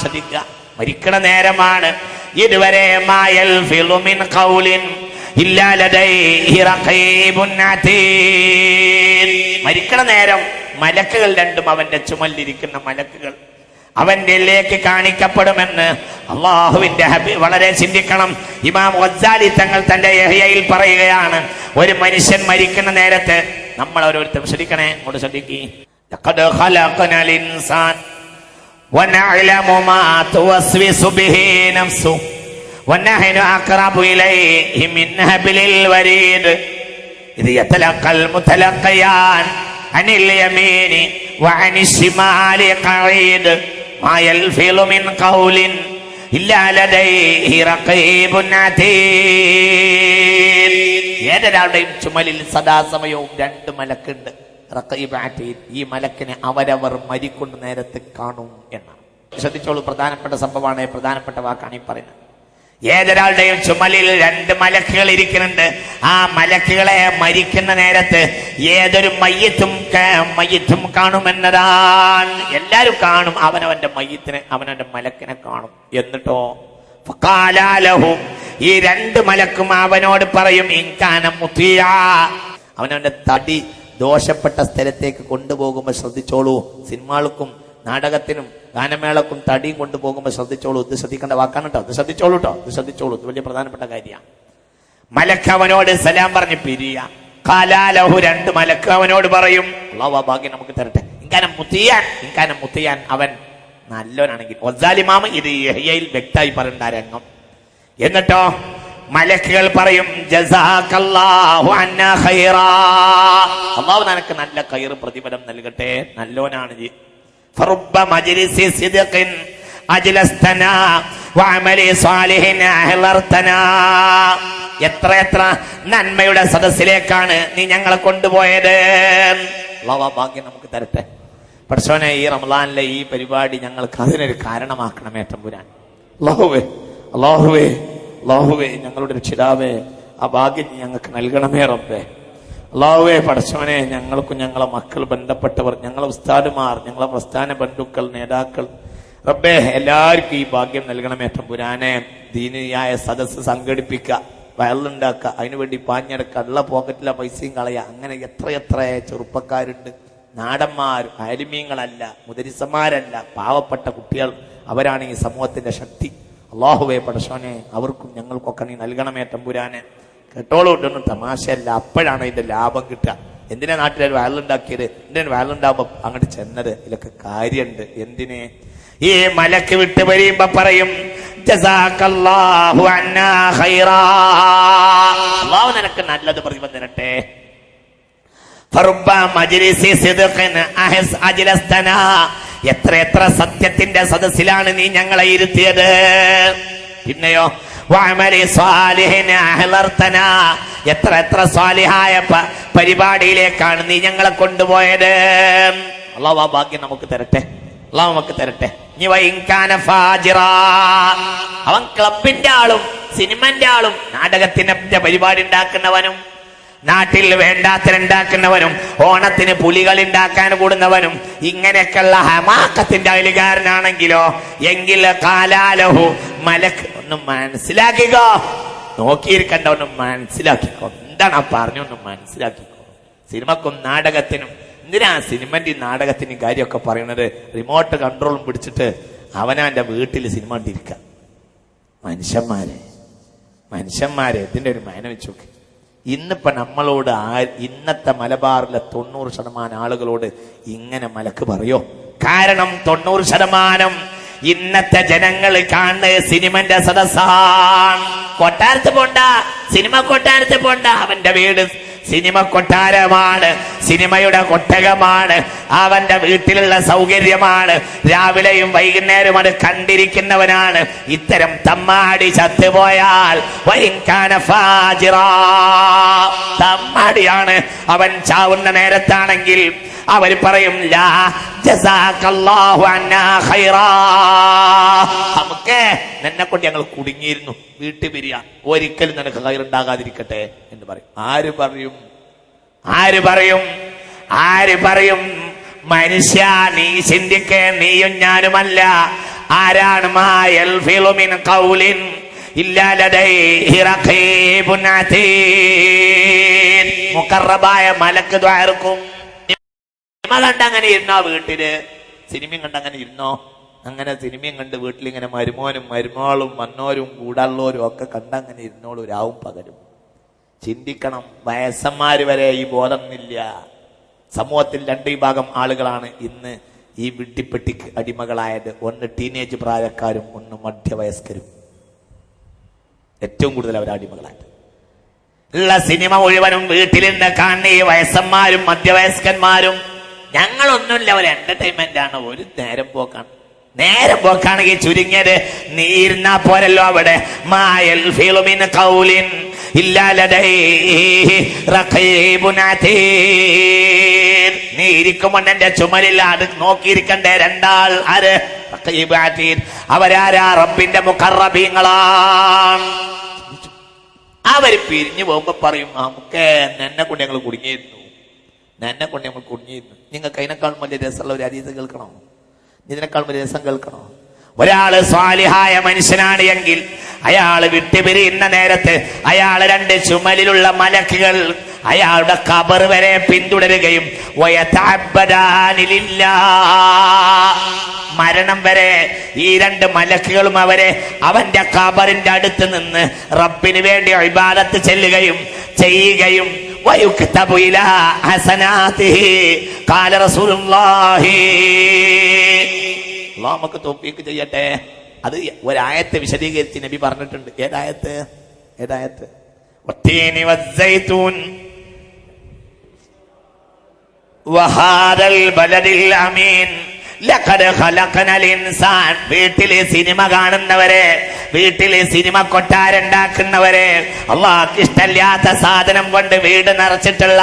ശ്രദ്ധിക്കുക. മരിക്കണ നേരമാണ്. ഇതുവരെ മായൽ ഫിലുമിൻ കൗലിൻ മരിക്കണ നേരം മലക്കുകൾ രണ്ടും അവന്റെ ചുമലിരിക്കുന്ന മലക്കുകൾ അവന്റെ ലേക്ക് കാണിക്കപ്പെടുമെന്ന് അള്ളാഹുവിന്റെ ഹബി വളരെ ചിന്തിക്കണം. ഇമാം ഗസാലി തങ്ങൾ തന്റെ യഹയയിൽ പറയുകയാണ് ഒരു മനുഷ്യൻ മരിക്കുന്ന നേരത്ത് നമ്മൾ ഓരോരുത്തരും ശ്രദ്ധിക്കണേ അങ്ങോട്ട് ശ്രദ്ധിക്കേ. ونعلم ما توسوس به نفسه ونحن أقرب إليه من هبل الوريد إذ يتلقى المتلقيان عن اليمين وعن الشمال قعيد ما يلفظ من قول إلا لديه رقيب عتيد ഏതൊരാളുടെയും ചുമലിൽ സദാസമയവും രണ്ട് മലക്കുണ്ട് ഈ മലക്കിനെ അവരവർ മരിക്കുന്ന നേരത്തെ കാണും എന്നാണ്. ശ്രദ്ധിച്ചോളൂ പ്രധാനപ്പെട്ട സംഭവമാണ് പ്രധാനപ്പെട്ട വാക്കാണ് ഈ പറയുന്നത്. ഏതൊരാളുടെയും ചുമലിൽ രണ്ട് മലക്കുകൾ ഇരിക്കുന്നുണ്ട്. ആ മലക്കുകളെ മരിക്കുന്ന നേരത്ത് ഏതൊരു മയ്യത്തും മയ്യത്തും കാണുമെന്നതാണ്. എല്ലാരും കാണും അവനവന്റെ മയ്യത്തിനെ അവനവന്റെ മലക്കിനെ കാണും. എന്നിട്ടോ? കാലാലഹും ഈ രണ്ട് മലക്കും അവനോട് പറയും ഇൻകാനം മുത്തിയ. അവനവന്റെ തടി ദോഷപ്പെട്ട സ്ഥലത്തേക്ക് കൊണ്ടുപോകുമ്പോൾ ശ്രദ്ധിച്ചോളൂ. സിനിമകൾക്കും നാടകത്തിനും ഗാനമേളക്കും തടിയും കൊണ്ടുപോകുമ്പോൾ ശ്രദ്ധിച്ചോളൂ. ഇത് ശ്രദ്ധിക്കേണ്ട വാക്കാണ് കേട്ടോ. ഇത് ശ്രദ്ധിച്ചോളൂ കേട്ടോ. ഇത് ശ്രദ്ധിച്ചോളൂ. ഇത് വലിയ പ്രധാനപ്പെട്ട കാര്യമാണ് മലക്കവനോട് സലാം പറഞ്ഞ് പിരിയ. കാലാലഹു രണ്ട് മലക്കവനോട് പറയും. ഭാഗ്യം നമുക്ക് തരട്ടെ. ഇങ്ങനെ മുത്തിയാൻ ഇങ്ങനെ മുത്തിയാൻ അവൻ നല്ലവനാണെങ്കിൽ. ഒസാലിമാമ ഇത് വ്യക്തമായി പറയേണ്ട രംഗം. എന്നിട്ടോ? മലക്കുകൾ പറയും അള്ളാഹു നിനക്ക് നല്ല കയറ് പ്രതിഫലം നൽകട്ടെ നല്ലോനാണ് എത്ര എത്ര നന്മയുടെ സദസ്സിലേക്കാണ് നീ ഞങ്ങളെ കൊണ്ടുപോയത്? ഭാഗ്യം നമുക്ക് തരട്ടെ. പക്ഷോനെ ഈ റമദാനിലെ ഈ പരിപാടി ഞങ്ങൾക്ക് അതിനൊരു കാരണമാക്കണമേ പുരാൻ. അള്ളാഹുവേ അള്ളാഹുവേ അള്ളാഹുവേ ഞങ്ങളുടെ രക്ഷിതാവേ ആ ഭാഗ്യം ഞങ്ങൾക്ക് നൽകണമേ റബ്ബേ. അള്ളാഹുവേ പഠിച്ചവനെ ഞങ്ങൾക്കും ഞങ്ങളെ മക്കൾ ബന്ധപ്പെട്ടവർ ഞങ്ങളെ ഉസ്താദുമാർ ഞങ്ങളെ പ്രസ്ഥാന ബന്ധുക്കൾ നേതാക്കൾ. റബ്ബേ എല്ലാവർക്കും ഈ ഭാഗ്യം നൽകണമേ തമ്പുരാനെ. ദീനിയായ സദസ്സ് സംഘടിപ്പിക്കുക വയലുണ്ടാക്കുക അതിനുവേണ്ടി പാഞ്ഞെടുക്കുക ഉള്ള പോക്കറ്റിലെ പൈസയും കളയുക. അങ്ങനെ എത്ര എത്ര ചെറുപ്പക്കാരുണ്ട്. നാടന്മാർ അയലിമീങ്ങളല്ല മുദരിസമാരല്ല പാവപ്പെട്ട കുട്ടികൾ. അവരാണ് ഈ സമൂഹത്തിന്റെ ശക്തി. അള്ളാഹുവേ പടശോനെ അവർക്കും ഞങ്ങൾക്കൊക്കെ നീ നൽകണമേ തമ്പുരാനെ. കേട്ടോളൂ ഇട്ടൊന്നും തമാശയല്ല. അപ്പോഴാണ് ഇതിന്റെ ലാഭം കിട്ടുക. എന്തിനാ നാട്ടിലെ വയലുണ്ടാക്കിയത്? എന്തിനാ വയലുണ്ടാകുമ്പോ അങ്ങോട്ട് ചെന്നത്? ഇതിലൊക്കെ കാര്യമുണ്ട്. എന്തിനെ? ഈ മലക്ക് വിട്ട് വരിയുമ്പോ പറയും നിനക്ക് നല്ലത് പ്രതിബന്ധനട്ടെ തരട്ടെ. ഫറുബ്ബ മജ്ലിസി സിദ്ഖിൻ അഹസ് അജ്ലസ്തനാ. എത്ര എത്ര സത്യത്തിന്റെ സദസ്സിലാണ് നീ ഞങ്ങളെ ഇരുത്തിയത് പിന്നെയോ. എത്ര എത്ര സ്വാലിഹായ പരിപാടിയിലേക്കാണ് നീ ഞങ്ങളെ കൊണ്ടുപോയത് അള്ളാഹു ഭാഗ്യം നമുക്ക് തരട്ടെ അള്ളാഹു നമുക്ക് തരട്ടെ. അവൻ ക്ലബിന്റെ ആളും സിനിമന്റെ ആളും നാടകത്തിന്റെ പരിപാടി ഉണ്ടാക്കുന്നവനും നാട്ടിൽ വേണ്ടാത്തരുണ്ടാക്കുന്നവനും ഓണത്തിന് പുലികൾ ഉണ്ടാക്കാൻ കൂടുന്നവനും ഇങ്ങനെയൊക്കെയുള്ള ഹമാക്കത്തിന്റെ അയലുകാരനാണെങ്കിലോ എങ്കിൽ കാലാലഹു മലക്ക് ഒന്ന് മനസ്സിലാക്കിക്കോ. നോക്കിയിരിക്കണ്ട ഒന്ന് മനസ്സിലാക്കിക്കോ. എന്താണ് ആ പറഞ്ഞൊന്ന് മനസ്സിലാക്കിക്കോ. സിനിമക്കും നാടകത്തിനും എന്തിനാ സിനിമന്റെ നാടകത്തിന്റെ കാര്യമൊക്കെ പറയുന്നത്? റിമോട്ട് കൺട്രോളും പിടിച്ചിട്ട് അവനവന്റെ വീട്ടിൽ സിനിമ കണ്ടിരിക്കുക. മനുഷ്യന്മാരെ മനുഷ്യന്മാരെ ഇതിന്റെ ഒരു മയന വെച്ചു ഇന്നിപ്പോ നമ്മളോട് ആ ഇന്നത്തെ മലബാറിലെ തൊണ്ണൂറ് ശതമാനം ആളുകളോട് ഇങ്ങനെ മലക്ക് പറയോ? കാരണം തൊണ്ണൂറ് ശതമാനം ഇന്നത്തെ ജനങ്ങൾ കാണുന്ന സിനിമന്റെ സദസ്സാണ് കൊട്ടാരത്ത് പോണ്ട സിനിമ കൊട്ടാരത്ത് പോണ്ട. അവന്റെ വീട് സിനിമ കൊട്ടാരമാണ് സിനിമയുടെ കൊട്ടകമാണ്. അവന്റെ വീട്ടിലുള്ള സൗകര്യമാണ്. രാവിലെയും വൈകുന്നേരവും അത് കണ്ടിരിക്കുന്നവനാണ്. ഇത്തരം തമ്മാടി ചത്തുപോയാൽ. തമ്മാടിയാണ് അവൻ ചാവുന്ന നേരത്താണെങ്കിൽ അവർ പറയും. നമുക്ക് എന്നെ കൊണ്ട് ഞങ്ങൾ കുടുങ്ങിയിരുന്നു. വീട്ടിൽ പിരിയ ഒരിക്കലും നിനക്ക് കയറുണ്ടാകാതിരിക്കട്ടെ എന്ന് പറയും. ആര് പറയും? ആര് പറയും? ആര് പറയും? മനുഷ്യ നീ ചിന്തിക്കേ നീയും ഞാനുമല്ല. ആരാണ് മായൽ ഫിലുമിൻ കൗലിൻ? മുക്കറബായ ഇല്ലാ മലക്ക് ദ്വാർക്കും സിനിമ അങ്ങനെ ഇരുന്നോ വീട്ടിൽ? സിനിമയും കണ്ട് അങ്ങനെ ഇരുന്നോ? അങ്ങനെ സിനിമയും കണ്ട് വീട്ടിൽ ഇങ്ങനെ മരുമോനും മരുമോളും വന്നോരും കൂടള്ളോരും ഒക്കെ കണ്ടങ്ങനെ ഇരുന്നോളൂ രാവും പകരും ചിന്തിക്കണം വയസ്സന്മാര് വരെ ഈ ബോധമൊന്നുമില്ല സമൂഹത്തിൽ രണ്ട് വിഭാഗം ആളുകളാണ് ഇന്ന് ഈ വിട്ടിപ്പെട്ടിക്ക് അടിമകളായത്. ഒന്ന് ടീനേജ് പ്രായക്കാരും ഒന്ന് മധ്യവയസ്കരും. ഏറ്റവും കൂടുതൽ അവർ അടിമകളായത്. ഉള്ള സിനിമ മുഴുവനും വീട്ടിൽ നിന്ന് കാണുന്ന ഈ വയസ്സന്മാരും മധ്യവയസ്കന്മാരും ഞങ്ങളൊന്നുമില്ല. ഒരു എന്റർടൈൻമെന്റ് ആണ്. ഒരു നേരം പോക്കാണ്. നേരം പോക്കാണെങ്കിൽ ചുരുങ്ങിയത് നീ ഇരുന്നാ പോരല്ലോ അവിടെ. മായൽ ഫിലുമിൻ കൗലിൻ. നീ ചുമലിൽ അത് നോക്കിയിരിക്കണ്ടേ രണ്ടാൾ ആര്. അവരാരാ? റബ്ബിന്റെ മുഖറബീങ്ങളാണ്. അവർ പിരിഞ്ഞു പോകുമ്പോ പറയും നമുക്ക് എന്നെ കൊണ്ട് ഞങ്ങൾ കുടുങ്ങിയിരുന്നു. എന്നെ കൊണ്ട് ഞങ്ങൾ കുടുങ്ങിയിരുന്നു. നിങ്ങൾക്ക് അതിനേക്കാൾ വലിയ രസമുള്ള ഒരു അരീത കേൾക്കണോ? ഇതിനേക്കാൾ വലിയ രസം കേൾക്കണോ? ഒരാൾ സ്വാലിഹായ മനുഷ്യനാണ് എങ്കിൽ അയാൾ വിട്ടുപിരിയുന്ന നേരത്ത് അയാൾ രണ്ട് ചുമലിലുള്ള മലക്കുകൾ അയാളുടെ കബർ വരെ പിന്തുടരുകയും. മരണം വരെ ഈ രണ്ട് മലക്കുകളും അവരെ അവന്റെ കബറിന്റെ അടുത്ത് നിന്ന് റബ്ബിന് വേണ്ടി അഭിബാലത്ത് ചെല്ലുകയും ചെയ്യുകയും തോപ്പിക്ക് ചെയ്യട്ടെ. അത് ഒരായത്തെ വിശദീകരിച്ച് നബി പറഞ്ഞിട്ടുണ്ട്. ഏതായത്ത്? ഏതായത്ത്? വത്തീനി വസ്സൈത്തൂൻ വഹാദൽ വീട്ടിലെ സിനിമ കാണുന്നവരെ വീട്ടിലെ സിനിമ കൊട്ടാരുണ്ടാക്കുന്നവരെ അള്ളാഹ് ഇഷ്ടമില്ലാത്ത സാധനം കൊണ്ട് വീട് നിറച്ചിട്ടുള്ള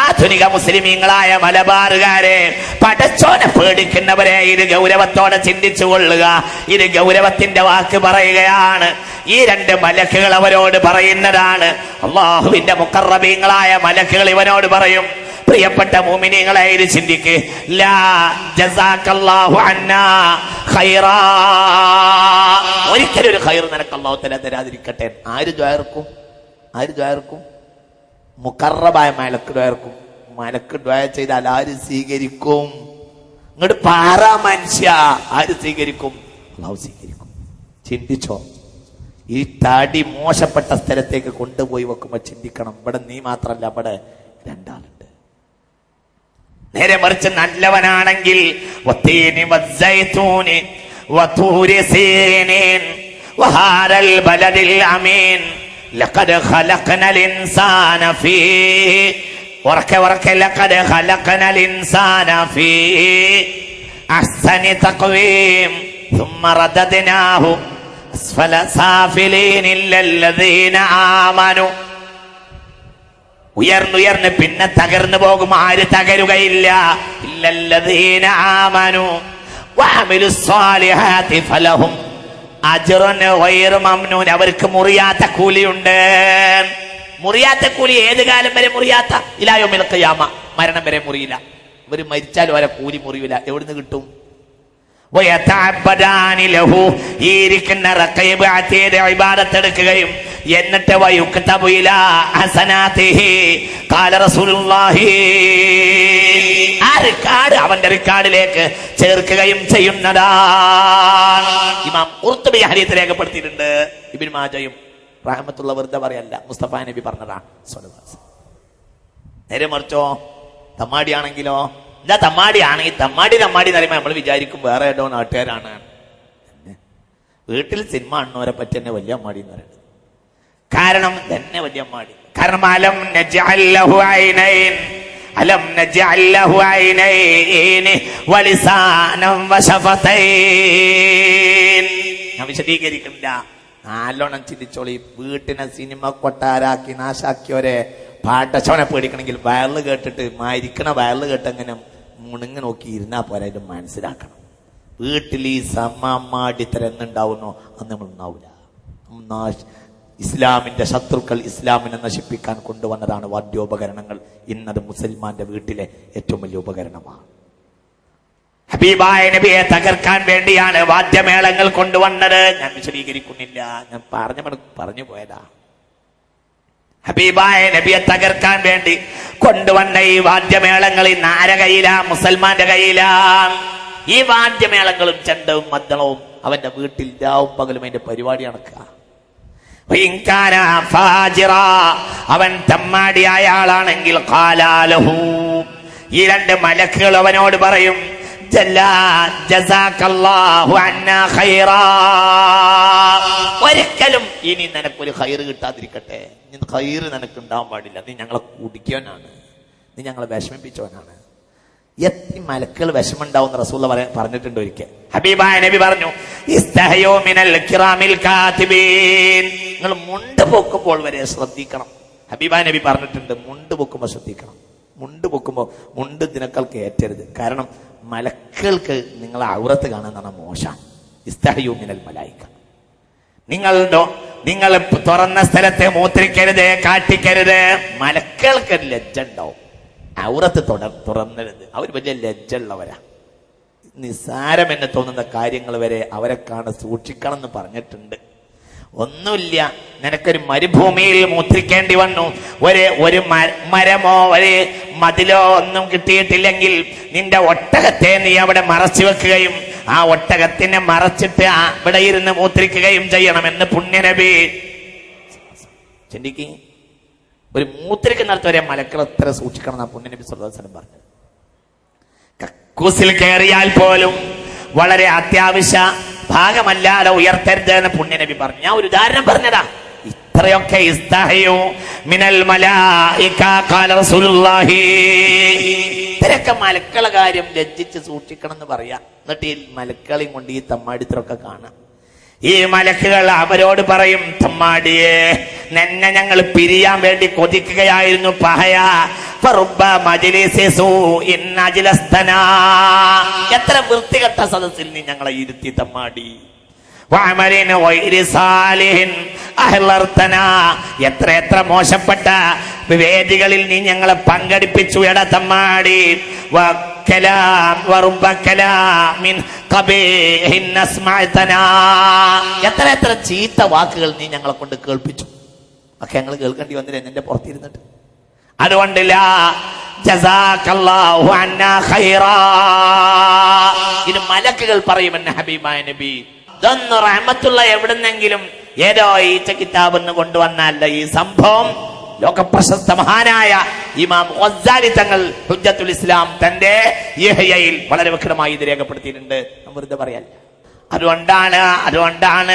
ആധുനിക മുസ്ലിമീങ്ങളായ മലബാറുകാരെ പടച്ചോനെ പേടിക്കുന്നവരെ ഇത് ഗൗരവത്തോടെ ചിന്തിച്ചു കൊള്ളുക ഇത് ഗൗരവത്തിന്റെ വാക്ക് പറയുകയാണ്. ഈ രണ്ട് മലക്കുകൾ അവരോട് പറയുന്നതാണ്. അള്ളാഹുവിന്റെ മുക്കറബീങ്ങളായ മലക്കുകൾ ഇവനോട് പറയും പ്രിയപ്പെട്ട മോമിനികളെ ഇത് ചിന്തിക്ക്. ഒരിക്കലും ഒരു ഖൈർ നിനക്ക് അള്ളാഹുത്തല തല തരാതിരിക്കട്ടെ. ആര് ദ്വാർക്കും ആര് ദ്വാർക്കും മുക്കറബായ മലക്ക് ദ്വാർക്കും മലക്ക് ദ്വായ ചെയ്താൽ ആര് സ്വീകരിക്കും? ഇങ്ങോട്ട് പാറ മനുഷ്യ ആര് സ്വീകരിക്കും? അള്ളാഹു സ്വീകരിക്കും. ചിന്തിച്ചോ? ഈ തടി മോശപ്പെട്ട സ്ഥലത്തേക്ക് കൊണ്ടുപോയി വെക്കുമ്പോ ചിന്തിക്കണം. ഇവിടെ നീ മാത്രല്ല അവിടെ രണ്ടാളുണ്ട് നേരെ മറിച്ച് നല്ലവനാണെങ്കിൽ വത്തീനി വസ്സൈത്തൂനി വതൂരി സീനീൻ വഹാരൽ ബലദിൽ അമീൻ ലഖദ് ഖലഖനൽ ഇൻസാന ഫീ ഉറക്കെ ഉറക്കെ ലഖദ് ഖലഖനൽ ഇൻസാന ഫീ അഹ്സനി തഖ്വീം ثم رددناه أسفل سافلين إلا الذين آمنوا ഉയർന്നുയർന്ന് പിന്നെ തകർന്നു പോകും ആര് തകരുകയില്ല. ഇല്ലല്ലദീന ഫലഹും അവർക്ക് മുറിയാത്ത കൂലിയുണ്ട്. മുറിയാത്ത കൂലി ഏത് കാലം വരെ മുറിയാത്ത? ഇലായോ ഖിയാമ. മരണം വരെ മുറിയില്ല. ഇവർ മരിച്ചാലും അവരെ കൂലി മുറിയില്ല എവിടുന്ന് കിട്ടും? ഈ ഇരിക്കുന്ന റഖീബ് അതീദ് ഇബാദത്ത് എടുക്കുകയും എന്നിട്ട് ആ റിക്കാർഡ് അവന്റെ റിക്കാർഡിലേക്ക് ചേർക്കുകയും ചെയ്യുന്നതാണ് ഇമാം ഖുർത്തുബി ഹദീസ് രേഖപ്പെടുത്തിയിട്ടുണ്ട്. ഇബ്നു മാജയും റഹമത്തുള്ള വെറുതെ പറയല്ല. മുസ്തഫ നബി പറഞ്ഞതാണ്. നേരെ മറിച്ചോ? തമ്മാടിയാണെങ്കിലോ? എന്താ ഈ തമ്മാടി തമ്മാടി എന്ന് പറയുമ്പോൾ നമ്മൾ വിചാരിക്കും വേറെ ഏതോ നാട്ടുകാരാണ്. വീട്ടിൽ സിനിമ അണ്ണോരെ പറ്റി തന്നെ വലിയ അമ്മാടി എന്ന് പറയുന്നത്. കാരണം തന്നെ വലിയ അമ്മാടി. അലം നജ്അൽ ഐനൈൻ അലം നജഅല്ലഹു വശഫതൈൻ. ഞാൻ വിശദീകരിക്കുന്നില്ല. നാലോണം ചിന്തിച്ചോളി. വീട്ടിനെ സിനിമ കൊട്ടാരാക്കി നാശാക്കിയോരെ പാട്ടച്ചവനെ പേടിക്കണമെങ്കിൽ വയറിൽ കേട്ടിട്ട് മരിക്കണ വയറിൽ കേട്ട് അങ്ങനെ മുണുങ്ങി നോക്കി ഇരുന്നാ പോരാ ഇത് മനസ്സിലാക്കണം. വീട്ടിൽ ഈ സമ്മാടിത്തരം എന്നുണ്ടാവുന്നോ അന്ന് നമ്മൾ ഉണ്ടാവില്ല ഇസ്ലാമിന്റെ ശത്രുക്കൾ ഇസ്ലാമിനെ നശിപ്പിക്കാൻ കൊണ്ടുവന്നതാണ് വാദ്യോപകരണങ്ങൾ. ഇന്നത് മുസൽമാന്റെ വീട്ടിലെ ഏറ്റവും വലിയ ഉപകരണമാണ്. ഹബീബായ നബിയെ തകർക്കാൻ വേണ്ടിയാണ് വാദ്യമേളങ്ങൾ കൊണ്ടുവന്നത്. ഞാൻ വിശദീകരിക്കുന്നില്ല. ഞാൻ പറഞ്ഞു പറഞ്ഞു പോയതാ. ഹബീബായ നബിയെ തകർക്കാൻ വേണ്ടി കൊണ്ടുവന്ന ഈ വാദ്യമേളങ്ങൾ ഇന്ന് ആരെ കയ്യിലാ മുസൽമാന്റെ കയ്യിലാ. ഈ വാദ്യമേളങ്ങളും ചെണ്ടവും മദ്ദളവും അവന്റെ വീട്ടിൽ രാവും പകലും അതിന്റെ പരിപാടി നടക്കുക. അവൻ തമ്മാടിയായ ആളാണെങ്കിൽ ഖാലാലഹു. ഈ രണ്ട് മലക്കുകൾ അവനോട് പറയും ഒരിക്കലും ഇനി നിനക്കൊരു ഹൈറ് കിട്ടാതിരിക്കട്ടെ. ഹൈറ് നിനക്ക് ഉണ്ടാവാൻ പാടില്ല. നീ ഞങ്ങളെ കുടിക്കവനാണ്. നീ ഞങ്ങളെ വിഷമിപ്പിച്ചവനാണ്. എത്തി മലക്കൾ വിഷമുണ്ടാവും റസൂൽ പറ- പറഞ്ഞിട്ടുണ്ട് ഒരിക്കൽ. ഹബീബായ നബി പറഞ്ഞു നിങ്ങൾ മുണ്ട് പൊക്കുമ്പോൾ വരെ ശ്രദ്ധിക്കണം. ഹബീബായ നബി പറഞ്ഞിട്ടുണ്ട് മുണ്ട് പൊക്കുമ്പോൾ ശ്രദ്ധിക്കണം. മുണ്ട് പൊക്കുമ്പോൾ മുണ്ട് ഇതിനേക്കാൾ കയറ്റരുത്. കാരണം മലക്കൾക്ക് നിങ്ങൾ ഔറത്ത് കാണുന്നതാണ് മോശം ഇസ്തഹയു മിനൽ മലായിക്ക. നിങ്ങൾ നിങ്ങൾ തുറന്ന സ്ഥലത്തെ മൂത്രിക്കരുത് കാട്ടിക്കരുത്. മലക്കൾക്ക് ലജ്ജ ഉണ്ടാവും. ഔറത്ത് തുറന്നരുത്. അവർ വലിയ ലജ്ജ ഉള്ളവരാ. നിസ്സാരം എന്ന് തോന്നുന്ന കാര്യങ്ങൾ വരെ അവരെ കാണാൻ സൂക്ഷിക്കണം എന്ന് പറഞ്ഞിട്ടുണ്ട്. ഒന്നുമില്ല. നിനക്കൊരു മരുഭൂമിയിൽ മൂത്രിക്കേണ്ടി വന്നു. ഒരു ഒരു മരമോ ഒരു മതിലോ ഒന്നും കിട്ടിയിട്ടില്ലെങ്കിൽ നിന്റെ ഒട്ടകത്തെ നീ അവിടെ മറച്ചു വെക്കുകയും ആ ഒട്ടകത്തിനെ മറച്ചിട്ട് അവിടെ ഇരുന്ന് മൂത്രിക്കുകയും ചെയ്യണമെന്ന് പുണ്യനബി. ചിന്തിക്കുക ഒരു മൂത്രിക്കുന്നിടത്ത് വരെ മലക്കൾ എത്ര സൂക്ഷിക്കണം എന്നാ പുണ്യനബി സുല്ലാസ്ലം പറഞ്ഞു കക്കൂസിൽ കയറിയാൽ പോലും വളരെ അത്യാവശ്യ ഭാഗമല്ലാതെ ഉയർത്തരുത് എന്ന് പുണ്യനബി പറഞ്ഞു. ഞാൻ ഒരു ഉദാഹരണം പറഞ്ഞതാ. ഇത്രയൊക്കെ മിനൽ ഇത്രയൊക്കെ മലക്കളെ കാര്യം ലജ്ജിച്ച് സൂക്ഷിക്കണം എന്ന് പറയാ. എന്നിട്ട് ഈ മലക്കളെയും കൊണ്ട് ഈ തമ്മാടിത്തരൊക്കെ കാണാം. ഈ മലക്കുകൾ അവരോട് പറയും തമ്മാടിയെ നെന്നെ ഞങ്ങൾ പിരിയാൻ വേണ്ടി കൊതിക്കുകയായിരുന്നു പഹയാ. എത്ര വൃത്തികെട്ട സദസ്സിൽ നീ ഞങ്ങളെ ഇരുത്തി തമ്മാടി. എത്ര എത്ര മോശപ്പെട്ട വേദികളിൽ നീ ഞങ്ങളെ പങ്കെടുപ്പിച്ചു എട എത്ര എത്ര ചീത്ത വാക്കുകൾ നീ ഞങ്ങളെ കൊണ്ട് കേൾപ്പിച്ചു. ഒക്കെ ഞങ്ങൾ കേൾക്കേണ്ടി വന്നില്ല നിന്റെ പുറത്തിരുന്നിട്ട്? അതുകൊണ്ടില്ല. ഇത് മലക്കുകൾ പറയും പറയുമെന്ന് ഹബീബായ നബി. ഇതൊന്ന് റഹമത്തുള്ള എവിടുന്നെങ്കിലും ഏതോ ഈച്ച കിതാബ് എന്ന് കൊണ്ടുവന്നല്ല ഈ സംഭവം? ലോകപ്രശസ്ത മഹാനായ ഇമാം ഗസാലി തങ്ങൾ ഹുജ്ജത്തുൽ ഇസ്ലാം തന്റെ യഹയയിൽ വളരെ വ്യക്തമായി ഇത് രേഖപ്പെടുത്തിയിട്ടുണ്ട്. വെറുതെ പറയാൻ അതുകൊണ്ടാണ് അതുകൊണ്ടാണ്